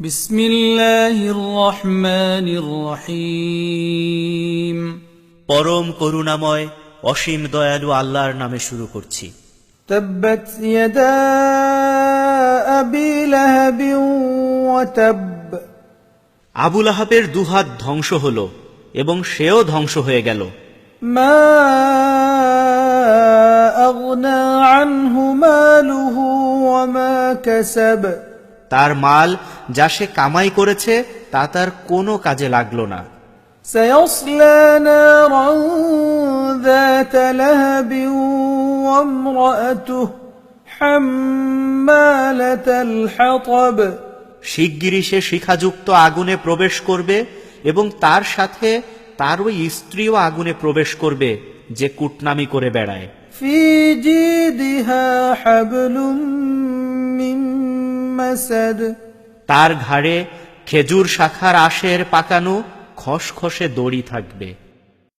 بسم الله الرحمن الرحيم পরম করুণাময় অসীম দয়ালু আল্লাহর নামে শুরু করছি تبت يدا أبي لهب وتب আবুল আহাবের দুহাত ধ্বংস হল এবং সেও ধ্বংস হয়ে গেল ما أغنى عنه ماله وما كسب তার মাল যা সে কামাই করেছে তা তার কোনো কাজে লাগল না। শিগগিরই সে শিখাযুক্ত আগুনে প্রবেশ করবে এবং তার সাথে তার ওই স্ত্রীও আগুনে প্রবেশ করবে যে কুটনামি করে বেড়ায়। তার ঘাড়ে খেজুর শাখার আশের পাকানো খসখসে দড়ি থাকবে।